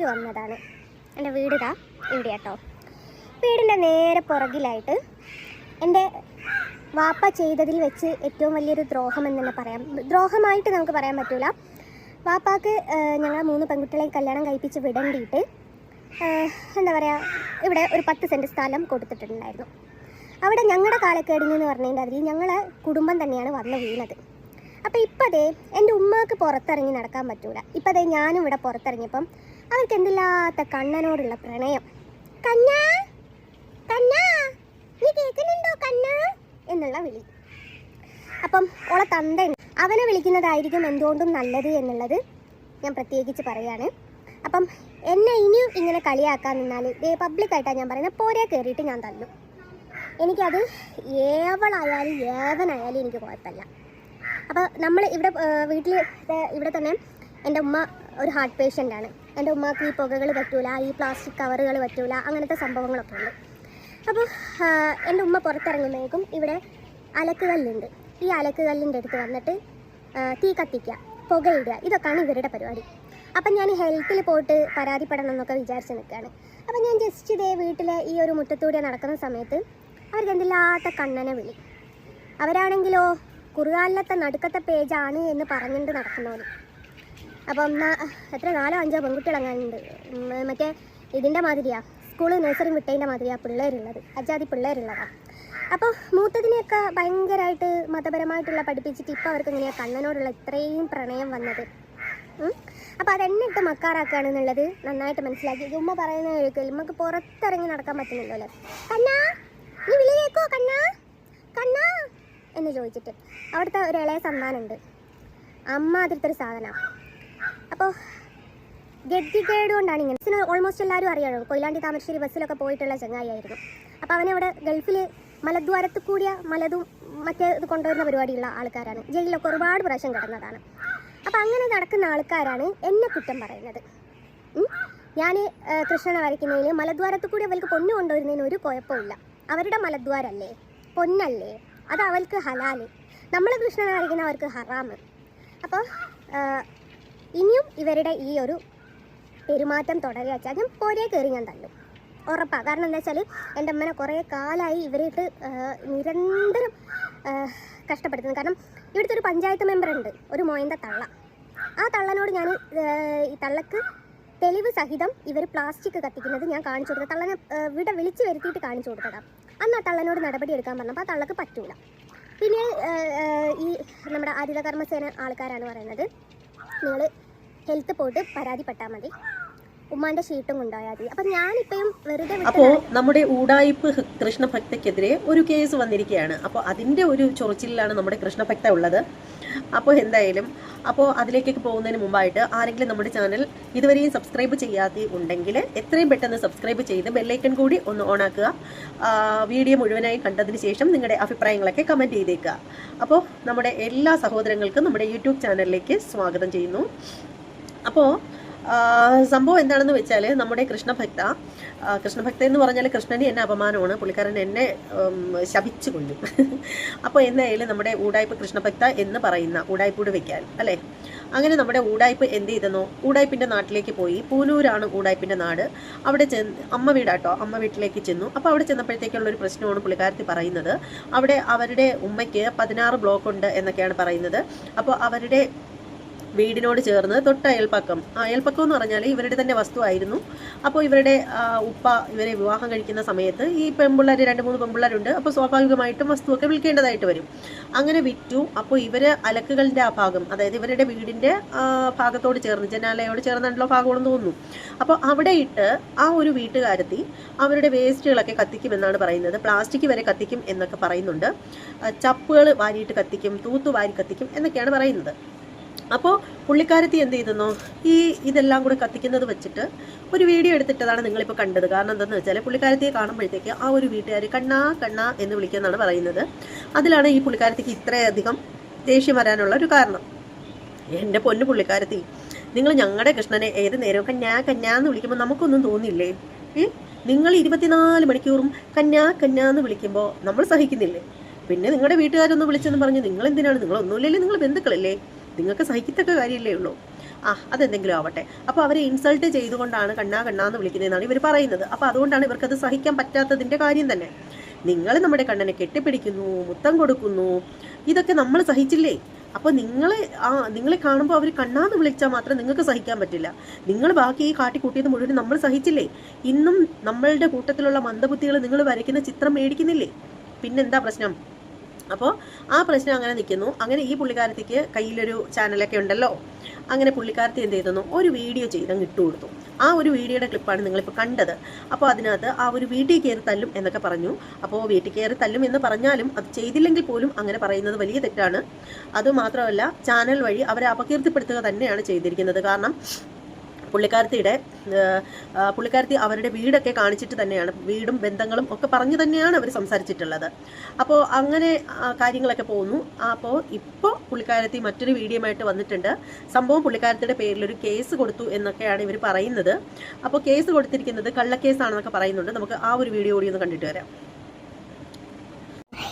അവർ വന്നതാണ്. എന്റെ വീട് ഇതാ ഇവിടെ കേട്ടോ വീടിന്റെ നേരെ പുറകിലായിട്ട് എന്റെ വാപ്പ ചെയ്തതിൽ വെച്ച് ഏറ്റവും വലിയൊരു ദ്രോഹം എന്ന് തന്നെ പറയാം. ദ്രോഹമായിട്ട് നമുക്ക് പറയാൻ പറ്റൂല. വാപ്പാക്ക് ഞങ്ങൾ മൂന്ന് പെൺകുട്ടികളെ കല്യാണം കഴിപ്പിച്ച് വിടണ്ടിയിട്ട് എന്താ പറയുക ഇവിടെ ഒരു പത്ത് സെന്റ് സ്ഥലം കൊടുത്തിട്ടുണ്ടായിരുന്നു. അവിടെ ഞങ്ങളുടെ കാലക്കേടിന് എന്ന് പറഞ്ഞതിന്റെ അതിൽ ഞങ്ങളെ കുടുംബം തന്നെയാണ് വന്ന് വീണത്. അപ്പോൾ ഇപ്പം അതേ എന്റെ ഉമ്മാക്ക് പുറത്തിറങ്ങി നടക്കാൻ പറ്റൂല. ഇപ്പം അതേ ഞാനും ഇവിടെ പുറത്തിറങ്ങിയപ്പം അവർക്ക് എന്തില്ലാത്ത കണ്ണനോടുള്ള പ്രണയം. കണ്ണാ കണ്ണാ നീ കേൾക്കുന്നുണ്ടോ കണ്ണാ? എന്നുള്ള വിളി. അപ്പം ഓളെ തന്ത അവനെ വിളിക്കുന്നതായിരിക്കും എന്തുകൊണ്ടും നല്ലത് എന്നുള്ളത് ഞാൻ പ്രത്യേകിച്ച് പറയാണ്. അപ്പം എന്നെ ഇനിയും ഇങ്ങനെ കളിയാക്കാൻ നിന്നാൽ ദേ പബ്ലിക്കായിട്ടാണ് ഞാൻ പറയുന്നത്. പോരെ കയറിയിട്ട് ഞാൻ തല്ലും. എനിക്കത് ഏവളായാലും ഏവനായാലും എനിക്ക് കുഴപ്പമില്ല. അപ്പോൾ നമ്മൾ ഇവിടെ വീട്ടിൽ ഇവിടെ തന്നെ എന്റെ ഉമ്മ ഒരു ഹാർട്ട് പേഷ്യന്റാണ്. എന്റെ ഉമ്മാക്ക് ഈ പുകകൾ പറ്റൂല ഈ പ്ലാസ്റ്റിക് കവറുകൾ പറ്റൂല അങ്ങനത്തെ സംഭവങ്ങളൊക്കെ ഉണ്ട്. അപ്പോൾ എന്റെ ഉമ്മ പുറത്തിറങ്ങുമ്പോഴേക്കും ഇവിടെ അലക്കുകല്ലുണ്ട്. ഈ അലക്കുകല്ലിന്റെ അടുത്ത് വന്നിട്ട് തീ കത്തിക്കുക പുകയിടുക ഇതൊക്കെയാണ് ഇവരുടെ പരിപാടി. അപ്പം ഞാൻ ഹെൽത്തിൽ പോയിട്ട് പരാതിപ്പെടണം എന്നൊക്കെ വിചാരിച്ച് നിൽക്കുകയാണ് അപ്പം ഞാൻ ജസ്റ്റ് ഇതേ വീട്ടിലെ ഈ ഒരു മുറ്റത്തൂടെ നടക്കുന്ന സമയത്ത് അവർക്ക് എന്തില്ലാത്ത കണ്ണനെ വിളി. അവരാണെങ്കിലോ കുറുകാലിലത്തെ നടുക്കത്തെ പേജാണ് എന്ന് പറഞ്ഞുകൊണ്ട് നടക്കുന്നവന്. അപ്പം എത്ര? നാലോ അഞ്ചോ പെൺകുട്ടികളങ്ങാനുണ്ട് മറ്റേ ഇതിന്റെ മാതിരിയാ. സ്കൂൾ നഴ്സറി വിട്ടതിന്റെ മാതിരിയാണ് പിള്ളേരുള്ളത്. അജാതി പിള്ളേരുള്ളതാണ് അപ്പോൾ മൂത്തതിനെയൊക്കെ ഭയങ്കരമായിട്ട് മതപരമായിട്ടുള്ള പഠിപ്പിച്ചിട്ട് ഇപ്പോൾ അവർക്ക് ഇങ്ങനെയാ കണ്ണനോടുള്ള ഇത്രയും പ്രണയം വന്നത്? അപ്പോൾ അതെന്നിട്ട് മക്കാറാക്കുകയാണെന്നുള്ളത് നന്നായിട്ട് മനസ്സിലാക്കി. ഉമ്മ പറയുന്ന കേൾക്കില്ല നമുക്ക് പുറത്തിറങ്ങി നടക്കാൻ പറ്റുന്നില്ലോ അല്ലേ? കണ്ണാ നീ വിളി കേൾക്കോ കണ്ണാ? കണ്ണാ? എന്ന് ചോദിച്ചിട്ട് അവിടുത്തെ ഒരു ഇളയ സമ്മാനമുണ്ട്. അമ്മ അതിലത്തെ ഒരു സാധനമാണ് അപ്പോൾ ഗതികേട് കൊണ്ടാണ് ഇങ്ങനെ. ബസ്സിന് ഓൾമോസ്റ്റ് എല്ലാവരും അറിയാമല്ലോ കൊയിലാണ്ടി താമരശ്ശേരി ബസ്സിലൊക്കെ പോയിട്ടുള്ള ചങ്ങായിയായിരുന്നു. അപ്പോൾ അവനവിടെ ഗൾഫിൽ മലദ്വാരത്ത് കൂടിയ മലതും മറ്റേ ഇത് കൊണ്ടുവരുന്ന പരിപാടിയുള്ള ആൾക്കാരാണ്. ജയിലിലൊക്കെ ഒരുപാട് പ്രാവശ്യം കിടന്നതാണ്. അപ്പോൾ അങ്ങനെ നടക്കുന്ന ആൾക്കാരാണ് എന്നെ കുറ്റം പറയുന്നത്. ഞാൻ കൃഷ്ണനെ വരയ്ക്കുന്നതിന് മലദ്വാരത്ത് കൂടി അവർക്ക് പൊന്നു കൊണ്ടുവരുന്നതിന് ഒരു കുഴപ്പമില്ല അവരുടെ മലദ്വാരല്ലേ? പൊന്നല്ലേ? അത് അവൾക്ക് ഹലാൽ. നമ്മൾ കൃഷ്ണനെ വരയ്ക്കുന്ന അവർക്ക് ഹറാമ്. അപ്പോൾ ഇനിയും ഇവരുടെ ഈ ഒരു പെരുമാറ്റം തുടരുക വെച്ചാൽ ഞാൻ പോരേ കയറി ഞാൻ തല്ലും. ഉറപ്പാണ് കാരണം എന്താ വെച്ചാൽ എന്റെ അമ്മനെ കുറേ കാലമായി ഇവരിട്ട് നിരന്തരം കഷ്ടപ്പെടുത്തുന്നു. കാരണം ഇവിടുത്തെ ഒരു പഞ്ചായത്ത് മെമ്പറുണ്ട് ഒരു മോയന്റെ തള്ള. ആ തള്ളനോട് ഞാൻ ഈ തള്ളക്ക് തെളിവ് സഹിതം ഇവർ പ്ലാസ്റ്റിക് കത്തിക്കുന്നത് ഞാൻ കാണിച്ചു കൊടുത്തത്. തള്ളനെ ഇവിടെ വിളിച്ച് വരുത്തിയിട്ട് കാണിച്ചു കൊടുത്തതാണ് അന്ന് ആ തള്ളനോട് നടപടി എടുക്കാൻ പറഞ്ഞപ്പോൾ ആ തള്ളക്ക് പറ്റൂല. പിന്നെ ഈ നമ്മുടെ ആതിഥ കർമ്മസേന ആൾക്കാരാണ് പറയുന്നത്. നിങ്ങൾ ഹെൽത്ത് പോയിട്ട് പരാതിപ്പെട്ടാൽ മതി. ഉമ്മാന്റെ ഷീട്ടും കൊണ്ടുപോയാൽ മതി. ഞാൻ ഞാനിപ്പോഴും വെറുതെ അപ്പോ നമ്മുടെ ഊടായിപ്പ് കൃഷ്ണഭക്തക്കെതിരെ ഒരു കേസ് വന്നിരിക്കുകയാണ്. അപ്പോൾ അതിന്റെ ഒരു ചൊറിച്ചിലാണ് നമ്മുടെ കൃഷ്ണഭക്ത ഉള്ളത്. അപ്പോൾ എന്തായാലും അപ്പോൾ അതിലേക്കൊക്കെ പോകുന്നതിന് മുമ്പായിട്ട് ആരെങ്കിലും നമ്മുടെ ചാനൽ ഇതുവരെയും സബ്സ്ക്രൈബ് ചെയ്യാതെ ഉണ്ടെങ്കിൽ എത്രയും പെട്ടെന്ന് സബ്സ്ക്രൈബ് ചെയ്ത് ബെല്ലൈക്കൺ കൂടി ഒന്ന് ഓണാക്കുക വീഡിയോ മുഴുവനായി കണ്ടതിന് ശേഷം നിങ്ങളുടെ അഭിപ്രായങ്ങളൊക്കെ കമന്റ് ചെയ്തേക്കുക. അപ്പോൾ നമ്മുടെ എല്ലാ സഹോദരങ്ങൾക്കും നമ്മുടെ യൂട്യൂബ് ചാനലിലേക്ക് സ്വാഗതം ചെയ്യുന്നു. അപ്പോൾ സംഭവം എന്താണെന്ന് വെച്ചാൽ നമ്മുടെ കൃഷ്ണഭക്ത കൃഷ്ണഭക്ത എന്ന് പറഞ്ഞാൽ കൃഷ്ണന് എന്നെ അപമാനമാണ്. പുള്ളിക്കാരൻ എന്നെ ശപിച്ചു കൊല്ലും അപ്പോൾ എന്തായാലും നമ്മുടെ ഊടായ്പ കൃഷ്ണഭക്ത എന്ന് പറയുന്ന ഊടായ്പൂട് വയ്ക്കാൻ അല്ലേ? അങ്ങനെ നമ്മുടെ ഊടായ്പ് എന്ത് ചെയ്തെന്നോ ഊടായ്പിന്റെ നാട്ടിലേക്ക് പോയി. പൂനൂരാണ് ഊടായ്പിന്റെ നാട്. അവിടെ ചെന്ന് അമ്മ വീടാട്ടോ അമ്മ വീട്ടിലേക്ക് ചെന്നു. അപ്പോൾ അവിടെ ചെന്നപ്പോഴത്തേക്കുള്ള ഒരു പ്രശ്നമാണ് പുള്ളിക്കാരത്തി പറയുന്നത്. അവിടെ അവരുടെ ഉമ്മയ്ക്ക് പതിനാറ് ബ്ലോക്ക് ഉണ്ട് എന്നൊക്കെയാണ് പറയുന്നത്. അപ്പോൾ അവരുടെ വീടിനോട് ചേർന്ന് തൊട്ട് അയൽപ്പക്കം അയൽപ്പക്കം എന്ന് പറഞ്ഞാൽ ഇവരുടെ തന്നെ വസ്തുവായിരുന്നു. അപ്പോൾ ഇവരുടെ ഉപ്പ ഇവരെ വിവാഹം കഴിക്കുന്ന സമയത്ത് ഈ പെൺപിള്ളേർ രണ്ട് മൂന്ന് പെൺപിള്ളേരുണ്ട്. അപ്പോൾ സ്വാഭാവികമായിട്ടും വസ്തുവൊക്കെ വിൽക്കേണ്ടതായിട്ട് വരും. അങ്ങനെ വിറ്റു. അപ്പോൾ ഇവർ അലക്കുകളുടെ ആ ഭാഗം അതായത് ഇവരുടെ വീടിന്റെ ഭാഗത്തോട് ചേർന്ന് ജനാലയോട് ചേർന്നിട്ടുള്ള ഭാഗമാണെന്ന് തോന്നുന്നു. അപ്പോൾ അവിടെ ഇട്ട് ആ ഒരു വീട്ടുകാരത്തി അവരുടെ വേസ്റ്റുകളൊക്കെ കത്തിക്കുമെന്നാണ് പറയുന്നത്. പ്ലാസ്റ്റിക് വരെ കത്തിക്കും എന്നൊക്കെ പറയുന്നുണ്ട്. ചപ്പുകൾ വാരിയിട്ട് കത്തിക്കും തൂത്തു വാരി കത്തിക്കും എന്നൊക്കെയാണ് പറയുന്നത്. അപ്പോൾ പുള്ളിക്കാരത്തി എന്ത് ചെയ്തെന്നോ ഈ ഇതെല്ലാം കൂടെ കത്തിക്കുന്നത് വെച്ചിട്ട് ഒരു വീഡിയോ എടുത്തിട്ടതാണ് നിങ്ങളിപ്പോൾ കണ്ടത്. കാരണം എന്താണെന്ന് വെച്ചാൽ പുള്ളിക്കാരത്തിയെ കാണുമ്പോഴത്തേക്ക് ആ ഒരു വീട്ടുകാർ കണ്ണാ കണ്ണാ എന്ന് വിളിക്കുമെന്നാണ് പറയുന്നത്. അതിലാണ് ഈ പുള്ളിക്കാരത്തിക്ക് ഇത്രയധികം ദേഷ്യം വരാനുള്ള ഒരു കാരണം. എന്റെ പൊന്നു പുള്ളിക്കാരത്തി നിങ്ങൾ ഞങ്ങളുടെ കൃഷ്ണനെ ഏത് നേരവും കന്യാ കന്യാ എന്ന് വിളിക്കുമ്പോൾ നമുക്കൊന്നും തോന്നില്ലേ നിങ്ങൾ ഇരുപത്തിനാല് മണിക്കൂറും കന്യാ കന്യാ എന്ന് വിളിക്കുമ്പോൾ നമ്മൾ സഹിക്കുന്നില്ലേ? പിന്നെ നിങ്ങളുടെ വീട്ടുകാരൊന്ന് വിളിച്ചെന്ന് പറഞ്ഞ് നിങ്ങൾ എന്തിനാണ് നിങ്ങളൊന്നുമില്ലല്ലേ നിങ്ങൾ ബന്ധുക്കളല്ലേ? നിങ്ങൾക്ക് സഹിക്കത്തക്ക കാര്യമല്ലേ ഉള്ളൂ. ആ അതെന്തെങ്കിലും ആവട്ടെ. അപ്പോൾ അവരെ ഇൻസൾട്ട് ചെയ്തുകൊണ്ടാണ് കണ്ണാ കണ്ണാന്ന് വിളിക്കുന്നതെന്നാണ് ഇവർ പറയുന്നത്. അപ്പോൾ അതുകൊണ്ടാണ് ഇവർക്കത് സഹിക്കാൻ പറ്റാത്തതിന്റെ കാര്യം തന്നെ. നിങ്ങൾ നമ്മുടെ കണ്ണനെ കെട്ടിപ്പിടിക്കുന്നു മുത്തം കൊടുക്കുന്നു ഇതൊക്കെ നമ്മൾ സഹിച്ചില്ലേ? അപ്പോൾ നിങ്ങൾ ആ നിങ്ങളെ കാണുമ്പോൾ അവർ കണ്ണാന്ന് വിളിച്ചാൽ മാത്രം നിങ്ങൾക്ക് സഹിക്കാൻ പറ്റില്ല. നിങ്ങൾ ബാക്കി ഈ കാട്ടിക്കൂട്ടിയത് മുഴുവൻ നമ്മൾ സഹിച്ചില്ലേ? ഇന്നും നമ്മളുടെ കൂട്ടത്തിലുള്ള മന്ദബുദ്ധികൾ നിങ്ങൾ വരയ്ക്കുന്ന ചിത്രം മേടിക്കുന്നില്ലേ? പിന്നെന്താ പ്രശ്നം? അപ്പോൾ ആ പ്രശ്നം അങ്ങനെ നിൽക്കുന്നു. അങ്ങനെ ഈ പുള്ളിക്കാരത്തിക്ക് കയ്യിലൊരു ചാനലൊക്കെ ഉണ്ടല്ലോ. അങ്ങനെ പുള്ളിക്കാരത്തി എന്ത് ചെയ്തെന്നു ഒരു വീഡിയോ ചെയ്ത് അങ്ങ് ഇട്ടു കൊടുത്തു. ആ ഒരു വീഡിയോയുടെ ക്ലിപ്പാണ് നിങ്ങളിപ്പോൾ കണ്ടത്. അപ്പോൾ അതിനകത്ത് ആ ഒരു വീട്ടിൽ കയറി തല്ലും എന്നൊക്കെ പറഞ്ഞു. അപ്പോൾ വീട്ടിൽ കയറി തല്ലും എന്ന് പറഞ്ഞാലും അത് ചെയ്തില്ലെങ്കിൽ പോലും അങ്ങനെ പറയുന്നത് വലിയ തെറ്റാണ്. അതുമാത്രമല്ല ചാനൽ വഴി അവരെ അപകീർത്തിപ്പെടുത്തുക തന്നെയാണ് ചെയ്തിരിക്കുന്നത്. കാരണം പുള്ളിക്കാരത്തിയുടെ പുള്ളിക്കാരത്തി അവരുടെ വീടൊക്കെ കാണിച്ചിട്ട് തന്നെയാണ് വീടും ബന്ധങ്ങളും ഒക്കെ പറഞ്ഞു തന്നെയാണ് അവർ സംസാരിച്ചിട്ടുള്ളത്. അപ്പോൾ അങ്ങനെ കാര്യങ്ങളൊക്കെ പോകുന്നു. അപ്പോൾ ഇപ്പോൾ പുള്ളിക്കാരത്തി മറ്റൊരു വീഡിയോ ആയിട്ട് വന്നിട്ടുണ്ട്. സംഭവം പുള്ളിക്കാരത്തിയുടെ പേരിൽ ഒരു കേസ് കൊടുത്തു എന്നൊക്കെയാണ് ഇവർ പറയുന്നത്. അപ്പോൾ കേസ് കൊടുത്തിരിക്കുന്നത് കള്ളക്കേസാണെന്നൊക്കെ പറയുന്നുണ്ട്. നമുക്ക് ആ ഒരു വീഡിയോ കൂടി ഒന്ന് കണ്ടിട്ട് വരാം.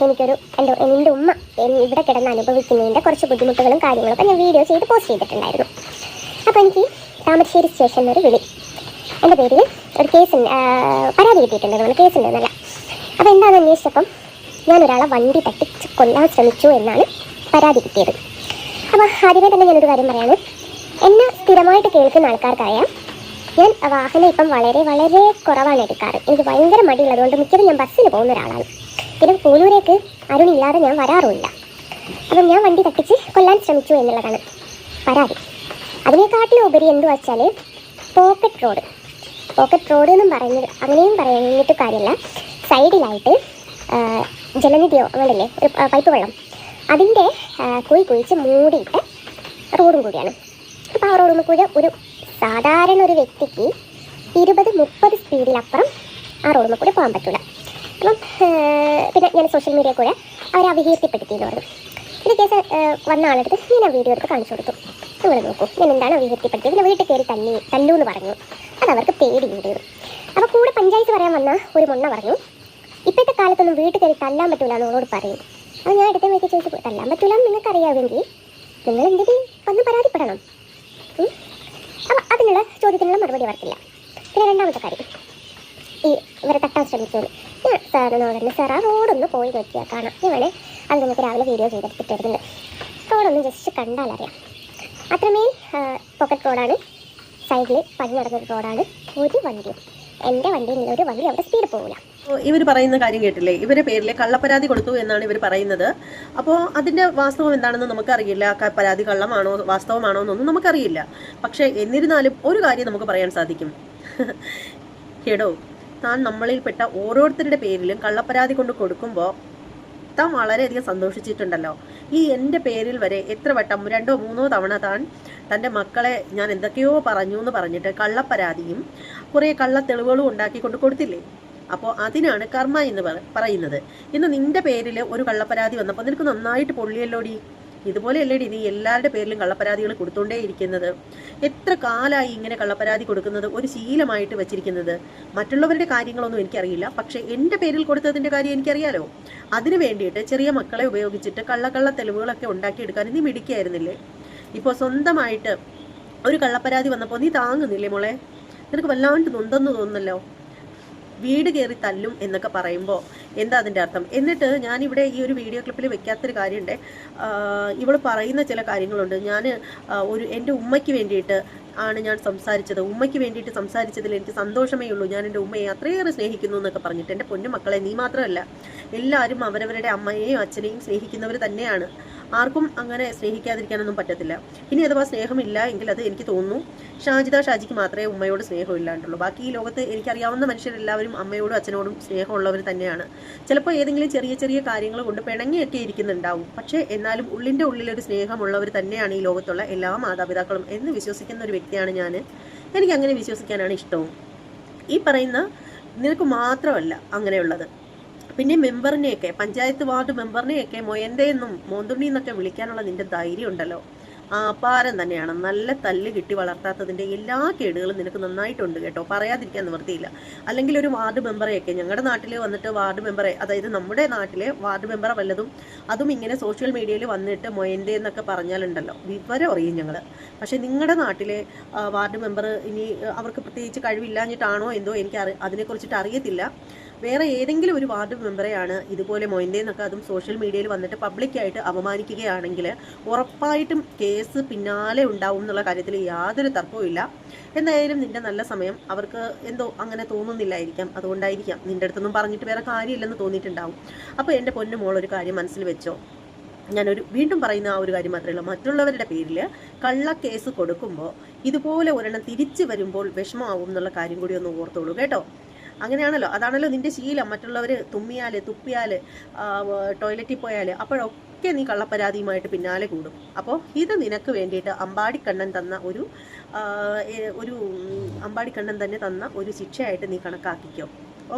എനിക്കൊരു എന്റെ എന്റെ ഉമ്മ ഇവിടെ കിടന്ന് അനുഭവിക്കുന്നതിന്റെ കുറച്ച് ബുദ്ധിമുട്ടുകളും കാര്യങ്ങളൊക്കെ ഞാൻ വീഡിയോ ചെയ്ത് പോസ്റ്റ് ചെയ്തിട്ടുണ്ടായിരുന്നു. അപ്പോൾ എനിക്ക് താമരശ്ശേരി സ്റ്റേഷനിൽ ഒരു വിളി. എന്റെ പേരിൽ ഒരു കേസ് പരാതി കിട്ടിയിട്ടുണ്ട് നമ്മൾ കേസ് ഉണ്ടെന്നല്ല അപ്പോൾ എന്താണെന്ന് അന്വേഷിച്ചപ്പം ഞാൻ ഒരാളെ വണ്ടി തട്ടിച്ച് കൊല്ലാൻ ശ്രമിച്ചു എന്നാണ് പരാതി കിട്ടിയത്. അപ്പോൾ ആദ്യമേ തന്നെ ഞാനൊരു കാര്യം പറയാണ്. എന്നെ സ്ഥിരമായിട്ട് കേൾക്കുന്ന ആൾക്കാർക്കറിയാം ഞാൻ വാഹനം ഇപ്പം വളരെ വളരെ കുറവാണ് എടുക്കാറ്. എനിക്ക് ഭയങ്കര മടിയുള്ളതുകൊണ്ട് മിക്കതും ഞാൻ ബസ്സിൽ പോകുന്ന ഒരാളാണ്. പിന്നെ പൂനൂരേക്ക് അരുണില്ലാതെ ഞാൻ വരാറുമില്ല. അപ്പം ഞാൻ വണ്ടി തട്ടിച്ച് കൊല്ലാൻ ശ്രമിച്ചു എന്നുള്ളതാണ് പരാതി. അതിനെക്കാട്ടിലും ഉപരി എന്തു വെച്ചാൽ പോക്കറ്റ് റോഡ് പോക്കറ്റ് റോഡ് എന്നും പറയുന്നത് അങ്ങനെയും പറയുന്നിട്ട് കാര്യമില്ല സൈഡിലായിട്ട് ജലനിധിയോ അങ്ങനല്ലേ ഒരു പൈപ്പ് വെള്ളം. അതിന്റെ കുഴി കുഴിച്ച് മൂടിയിട്ട് റോഡും കൂടിയാണ്. അപ്പോൾ ആ റോഡും കൂടി ഒരു സാധാരണ ഒരു വ്യക്തിക്ക് ഇരുപത് മുപ്പത് സ്പീഡിലപ്പുറം ആ റോഡും കൂടി പോകാൻ പറ്റില്ല അപ്പം പിന്നെ ഞാൻ സോഷ്യൽ മീഡിയ കൂടെ അവരെ അവഹീർത്തിപ്പെടുത്തിയെന്ന് പറഞ്ഞു. ഇത് കേസ് വന്ന ആളെടുത്ത് ഞാൻ ആ വീഡിയോ എടുത്ത് കാണിച്ചു കൊടുത്തു. നിങ്ങൾ നോക്കൂ. ഞാൻ എന്താണ് അപകീർത്തിപ്പെടുത്തിയത് പിന്നെ വീട്ടിൽ കയറി തല്ലി തല്ലു എന്ന് പറഞ്ഞു. അത് അവർക്ക് പേടിയുണ്ട് അപ്പോൾ കൂടെ പഞ്ചായത്ത് പറയാൻ വന്ന ഒരു മുണ്ണ പറഞ്ഞു ഇപ്പോഴത്തെ കാലത്തൊന്നും വീട്ടിൽ കയറി തല്ലാൻ പറ്റൂല എന്ന് എന്നോട് പറയും. അപ്പോൾ ഞാൻ അടുത്ത വഴിക്ക് ചോദിച്ചു തല്ലാൻ പറ്റൂല എന്ന് നിങ്ങൾക്ക് അറിയാമെങ്കിൽ നിങ്ങൾ എന്തെങ്കിലും വന്ന് പരാതിപ്പെടണം? അപ്പോൾ അതിനുള്ള ചോദ്യത്തിനുള്ള മറുപടി അവർക്കില്ല. പിന്നെ രണ്ടാമത്തെ കാര്യം. ഈ ഇവരെ തട്ടാൻ ശ്രമിച്ചത് ഞാൻ സാറിനോട് തന്നെ സാർ ആ റോഡൊന്ന് പോയി നോക്കിയാൽ കാണാം. ഞാൻ വേണേ അത് നമുക്ക് രാവിലെ വീഡിയോ ചെയ്തെടുത്തിട്ട് വരുന്നുണ്ട് റോഡൊന്ന് ജസ്റ്റ് കണ്ടാലറിയാം. അത്രമേൽ പോക്കറ്റ് റോഡാണ് സൈഡിൽ പണി നടന്നൊരു റോഡാണ് ഒരു വണ്ടിയും എന്റെ വണ്ടിയിൽ നിന്ന് ഒരു വണ്ടി അവിടെ സ്പീഡ് പോകില്ല ഇവർ പറയുന്ന കാര്യം കേട്ടില്ലേ? ഇവരെ പേരിൽ കള്ളപ്പരാതി കൊടുത്തു എന്നാണ് ഇവർ പറയുന്നത്. അപ്പോൾ അതിന്റെ വാസ്തവം എന്താണെന്ന് നമുക്കറിയില്ല. പരാതി കള്ളമാണോ വാസ്തവമാണോ എന്നൊന്നും നമുക്കറിയില്ല. പക്ഷേ എന്നിരുന്നാലും ഒരു കാര്യം നമുക്ക് പറയാൻ സാധിക്കും. കേടോ താൻ നമ്മളിൽപ്പെട്ട ഓരോരുത്തരുടെ പേരിലും കള്ളപ്പരാതി കൊണ്ട് കൊടുക്കുമ്പോൾ താൻ വളരെയധികം സന്തോഷിച്ചിട്ടുണ്ടല്ലോ. ഈ എന്റെ പേരിൽ വരെ എത്ര വട്ടം? രണ്ടോ മൂന്നോ തവണ താൻ തന്റെ മക്കളെ ഞാൻ എന്തൊക്കെയോ പറഞ്ഞു എന്ന് പറഞ്ഞിട്ട് കള്ളപ്പരാതിയും കുറേ കള്ള തെളിവുകളും ഉണ്ടാക്കി കൊണ്ട് കൊടുത്തില്ലേ? അപ്പോൾ അതിനാണ് കർമ്മ എന്ന് പറയുന്നത്. ഇന്ന് നിന്റെ പേരിൽ ഒരു കള്ളപ്പരാതി വന്നപ്പോൾ നിനക്ക് നന്നായിട്ട് പൊള്ളിയല്ലോടി? ഇതുപോലെയല്ലേടി നീ എല്ലാവരുടെ പേരിലും കള്ളപ്പരാതികൾ കൊടുത്തോണ്ടേ ഇരിക്കുന്നത്. എത്ര കാലമായി ഇങ്ങനെ കള്ളപ്പരാതി കൊടുക്കുന്നത് ഒരു ശീലമായിട്ട് വെച്ചിരിക്കുന്നത്? മറ്റുള്ളവരുടെ കാര്യങ്ങളൊന്നും എനിക്കറിയില്ല. പക്ഷേ എന്റെ പേരിൽ കൊടുത്തതിന്റെ കാര്യം എനിക്കറിയാലോ? അതിനു വേണ്ടിയിട്ട് ചെറിയ മക്കളെ ഉപയോഗിച്ചിട്ട് കള്ളക്കള്ള തെളിവുകളൊക്കെ ഉണ്ടാക്കിയെടുക്കാൻ നീ മിടിക്കായിരുന്നില്ലേ ഇപ്പോൾ സ്വന്തമായിട്ട് ഒരു കള്ളപ്പരാതി വന്നപ്പോൾ നീ താങ്ങുന്നില്ലേ മോളെ? നിനക്ക് വല്ലാണ്ട് നൊന്തെന്ന് തോന്നുന്നല്ലോ. വീട് കയറി തല്ലും എന്നൊക്കെ പറയുമ്പോൾ എന്താ അതിന്റെ അർത്ഥം? എന്നിട്ട് ഞാനിവിടെ ഈ ഒരു വീഡിയോ ക്ലിപ്പിൽ വെക്കാത്തൊരു കാര്യമുണ്ട്. ഇവൾ പറയുന്ന ചില കാര്യങ്ങളുണ്ട്. ഞാൻ ഒരു എന്റെ ഉമ്മയ്ക്ക് വേണ്ടിയിട്ട് ആണ് ഞാൻ സംസാരിച്ചത്. ഉമ്മയ്ക്ക് വേണ്ടിയിട്ട് സംസാരിച്ചതിൽ എനിക്ക് സന്തോഷമേ ഉള്ളൂ. ഞാൻ എന്റെ ഉമ്മയെ അത്രയേറെ സ്നേഹിക്കുന്നു എന്നൊക്കെ പറഞ്ഞിട്ട് എന്റെ പൊന്നു മക്കളെ നീ മാത്രമല്ല എല്ലാവരും അവരവരുടെ അമ്മയെയും അച്ഛനെയും സ്നേഹിക്കുന്നവർ തന്നെയാണ്. ആർക്കും അങ്ങനെ സ്നേഹിക്കാതിരിക്കാനൊന്നും പറ്റത്തില്ല. ഇനി അഥവാ സ്നേഹമില്ല എങ്കിൽ അത് എനിക്ക് തോന്നുന്നു ഷാജിത ഷാജിക്ക് മാത്രമേ ഉമ്മയോട് സ്നേഹം ഇല്ലാണ്ടുള്ളൂ ബാക്കി ഈ ലോകത്ത് എനിക്കറിയാവുന്ന മനുഷ്യരെല്ലാവരും അമ്മയോടും അച്ഛനോടും സ്നേഹമുള്ളവർ തന്നെയാണ്. ചിലപ്പോൾ ഏതെങ്കിലും ചെറിയ ചെറിയ കാര്യങ്ങൾ കൊണ്ട് പിണങ്ങിയൊക്കെ ഇരിക്കുന്നുണ്ടാവും. പക്ഷേ എന്നാലും ഉള്ളിന്റെ ഉള്ളിലൊരു സ്നേഹമുള്ളവർ തന്നെയാണ് ഈ ലോകത്തുള്ള എല്ലാ മാതാപിതാക്കളും എന്ന് വിശ്വസിക്കുന്ന ഒരു വ്യക്തിയാണ് ഞാൻ എനിക്ക് അങ്ങനെ വിശ്വസിക്കാനാണ് ഇഷ്ടവും. ഈ പറയുന്ന നിനക്ക് മാത്രമല്ല അങ്ങനെയുള്ളത്. പിന്നെ മെമ്പറിനെയൊക്കെ പഞ്ചായത്ത് വാർഡ് മെമ്പറിനെയൊക്കെ മൊയന്റെ എന്നും മോന്തുണ്ണി എന്നൊക്കെ വിളിക്കാനുള്ള നിന്റെ ധൈര്യം ഉണ്ടല്ലോ ആപാരം തന്നെയാണ്. നല്ല തല്ല് കിട്ടി വളർത്താത്തതിന്റെ എല്ലാ കേടുകളും നിനക്ക് നന്നായിട്ടുണ്ട് കേട്ടോ. പറയാതിരിക്കാൻ നിവൃത്തിയില്ല. അല്ലെങ്കിൽ ഒരു വാർഡ് മെമ്പറെയൊക്കെ ഞങ്ങളുടെ നാട്ടിൽ വന്നിട്ട് വാർഡ് മെമ്പറെ അതായത് നമ്മുടെ നാട്ടിലെ വാർഡ് മെമ്പറെ വല്ലതും അതും ഇങ്ങനെ സോഷ്യൽ മീഡിയയിൽ വന്നിട്ട് മൊയന്റെ എന്നൊക്കെ പറഞ്ഞാലുണ്ടല്ലോ. വിവരം അറിയും ഞങ്ങൾ പക്ഷേ നിങ്ങളുടെ നാട്ടിലെ വാർഡ് മെമ്പർ ഇനി അവർക്ക് പ്രത്യേകിച്ച് കഴിവില്ലാഞ്ഞിട്ടാണോ എന്തോ എനിക്ക് അറി അതിനെക്കുറിച്ചിട്ട് അറിയത്തില്ല. വേറെ ഏതെങ്കിലും ഒരു വാർഡ് മെമ്പറെയാണ് ഇതുപോലെ മൊയന്റെ എന്നൊക്കെ അതും സോഷ്യൽ മീഡിയയിൽ വന്നിട്ട് പബ്ലിക്കായിട്ട് അപമാനിക്കുകയാണെങ്കിൽ ഉറപ്പായിട്ടും കേസ് പിന്നാലെ ഉണ്ടാവും എന്നുള്ള കാര്യത്തിൽ യാതൊരു തർക്കവും ഇല്ല. എന്തായാലും നിന്റെ നല്ല സമയം അവർക്ക് എന്തോ അങ്ങനെ തോന്നുന്നില്ലായിരിക്കാം. അതുകൊണ്ടായിരിക്കാം നിന്റെ അടുത്തൊന്നും പറഞ്ഞിട്ട് വേറെ കാര്യമില്ലെന്ന് തോന്നിയിട്ടുണ്ടാവും. അപ്പോൾ എന്റെ പൊന്നു മോൾ ഒരു കാര്യം മനസ്സിൽ വെച്ചോ. ഞാനൊരു വീണ്ടും പറയുന്ന ആ ഒരു കാര്യം മാത്രമേ ഉള്ളൂ. മറ്റുള്ളവരുടെ പേരിൽ കള്ളക്കേസ് കേസ് കൊടുക്കുമ്പോൾ ഇതുപോലെ ഒരെണ്ണം തിരിച്ചു വരുമ്പോൾ വിഷമമാവും എന്നുള്ള കാര്യം കൂടി ഒന്ന് ഓർത്തോളൂ കേട്ടോ. അങ്ങനെയാണല്ലോ. അതാണല്ലോ നിന്റെ ശീലം. മറ്റുള്ളവർ തുമ്മിയാൽ തുപ്പിയാൽ ടോയ്ലറ്റിൽ പോയാൽ അപ്പോഴൊക്കെ നീ കള്ളപ്പരാതിയുമായിട്ട് പിന്നാലെ കൂടും. അപ്പോൾ ഇത് നിനക്ക് വേണ്ടിയിട്ട് അമ്പാടിക്കണ്ണൻ തന്ന ഒരു ഒരു അമ്പാടിക്കണ്ണൻ തന്നെ തന്ന ഒരു ശിക്ഷയായിട്ട് നീ കണക്കാക്കിക്കോ.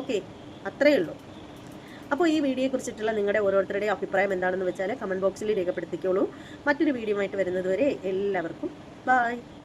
ഓക്കെ? അത്രയേ ഉള്ളൂ. അപ്പോൾ ഈ വീഡിയോയെക്കുറിച്ചിട്ടുള്ള നിങ്ങളുടെ ഓരോരുത്തരുടെയും അഭിപ്രായം എന്താണെന്ന് വെച്ചാൽ കമന്റ് ബോക്സിൽ രേഖപ്പെടുത്തിക്കോളൂ. മറ്റൊരു വീഡിയോ ആയിട്ട് വരുന്നതുവരെ എല്ലാവർക്കും ബായ്